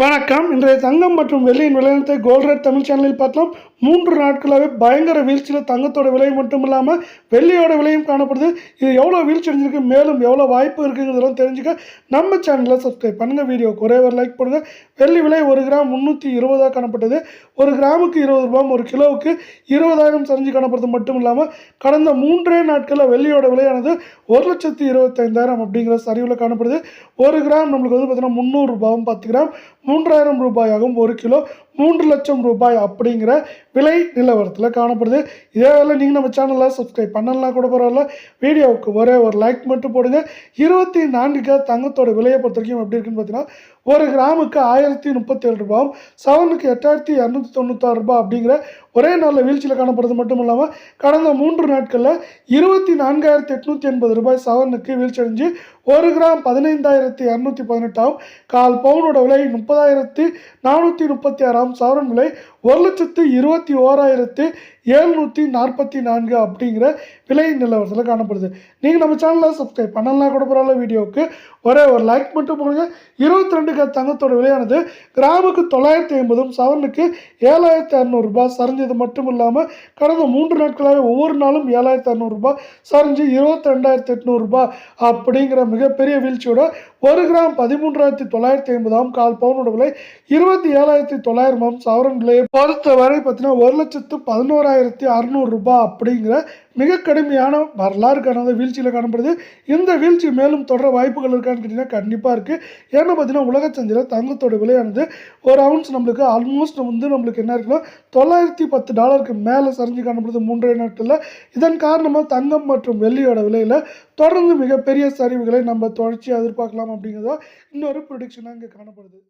வணக்கம். இன்றைய தங்கம் மற்றும் வெள்ளியின் விளையாட்டை கோல்ட் ரேட் தமிழ் சேனலில் பார்த்தோம். மூன்று நாட்களாகவே பயங்கர வீழ்ச்சியில் தங்கத்தோட விலை மட்டும் இல்லாமல் வெள்ளியோட விலையும் காணப்படுது. இது எவ்வளோ வீழ்ச்சி அடைஞ்சிருக்கு மேலும் எவ்வளோ வாய்ப்பு இருக்குங்கிறதெல்லாம் தெரிஞ்சுக்க நம்ம சேனலை சப்ஸ்கிரைப் பண்ணுங்கள் வீடியோ ஒரே ஒரு லைக் பண்ணுங்கள் வெள்ளி விலை ஒரு கிராம் முந்நூற்றி இருபதாக காணப்பட்டது. ஒரு கிராமுக்கு இருபது ரூபாய் ஒரு கிலோவுக்கு இருபதாயிரம் சரிஞ்சு காணப்படுறது மட்டும் இல்லாமல் கடந்த மூன்றே நாட்களில் வெள்ளியோட விலையானது ஒரு லட்சத்தி இருபத்தைந்தாயிரம் அப்படிங்கிற சரிவில் காணப்படுது. ஒரு கிராம் நம்மளுக்கு வந்து பார்த்தீங்கன்னா முந்நூறுரூபாவும் பத்து கிராம். மூன்றாயிரம் ரூபாயாகவும் ஒரு கிலோ மூன்று லட்சம் ரூபாய் அப்படிங்கிற விலை நிலவரத்தில் காணப்படுது. இதே வேலை நீங்கள் நம்ம சேனலில் சப்ஸ்கிரைப் பண்ணலாம் கூட பரவாயில்ல. வீடியோவுக்கு ஒரே ஒரு லைக் மட்டும் போடுங்க. இருபத்தி நான்குக்கு தங்கத்தோட விலையை பொறுத்த வரைக்கும் எப்படி இருக்குன்னு பார்த்தீங்கன்னா ஒரு கிராமுக்கு ஆயிரத்தி முப்பத்தேழு ரூபாயும் சவனுக்கு எட்டாயிரத்தி இரநூத்தி தொண்ணூத்தாறு ரூபாய் அப்படிங்கிற ஒரே நாளில் வீழ்ச்சியில் காணப்படுறது மட்டும் இல்லாமல் கடந்த மூன்று நாட்களில் இருபத்தி நான்காயிரத்தி எட்நூற்றி எண்பது ரூபாய் சவனுக்கு வீழ்ச்சி அடைஞ்சு ஒரு கிராம் பதினைந்தாயிரத்தி இரநூத்தி பதினெட்டாம் கால் பவுனோட விலை முப்பதாயிரத்தி நானூற்றி முப்பத்தி ஆறாம் சவரன் விலை ஒரு லட்சத்து இருபத்தி ஓராயிரத்து ஏழ்நூற்றி நாற்பத்தி நான்கு அப்படிங்கிற விலை நிலவரத்தில் காணப்படுது. நீங்கள் நம்ம சேனலில் சப்ஸ்கிரைப் பண்ணலாம் கூட பரவாயில்ல வீடியோவுக்கு ஒரே ஒரு லைக் மட்டும் போடுங்க. இருபத்தி ரெண்டு க தங்கத்தோட விலையானது கிராமுக்கு தொள்ளாயிரத்தி ஐம்பதும் சவனுக்கு ஏழாயிரத்தி அறநூறுபா சரிஞ்சது மட்டும் இல்லாமல் கடந்த மூன்று நாட்களாக ஒவ்வொரு நாளும் ஏழாயிரத்தி அறநூறுபா சரிஞ்சு இருபத்தி ரெண்டாயிரத்தி எட்நூறுபா அப்படிங்கிற மிகப்பெரிய வீழ்ச்சியோட ஒரு கிராம் பதிமூன்றாயிரத்தி தொள்ளாயிரத்தி ஐம்பதாம் கால் பவுனோட விலை இருபத்தி ஏழாயிரத்தி தொள்ளாயிரமாம் சவரன் விலையை பொறுத்தவரை பார்த்தீங்கன்னா ஒரு லட்சத்து பதினோராயிரத்தி அறநூறு ரூபாய் அப்படிங்கிற மிக கடுமையான வரலாறு காணாத வீழ்ச்சியில் காணப்படுது. இந்த வீழ்ச்சி மேலும் தொடர வாய்ப்புகள் இருக்கான்னு கேட்டிங்கன்னா கண்டிப்பாக இருக்குது ஏன்னா பார்த்தீங்கன்னா உலக சந்தையில் தங்கத்தோட விலையானது ஒரு அவுன்ஸ் நம்மளுக்கு ஆல்மோஸ்ட் வந்து நம்மளுக்கு என்ன இருக்குன்னா தொள்ளாயிரத்தி பத்து டாலருக்கு மேலே சரிஞ்சு காணப்படுது மூன்றரை நாட்டில் இதன் காரணமாக தங்கம் மற்றும் வெள்ளியோட விலையில் தொடர்ந்து மிகப்பெரிய சரிவுகளை நம்ம தொடர்ச்சியாக எதிர்பார்க்கலாம் அப்படிங்கிறதா இன்னொரு ப்ரொடிக்ஷனாக இங்கே காணப்படுது.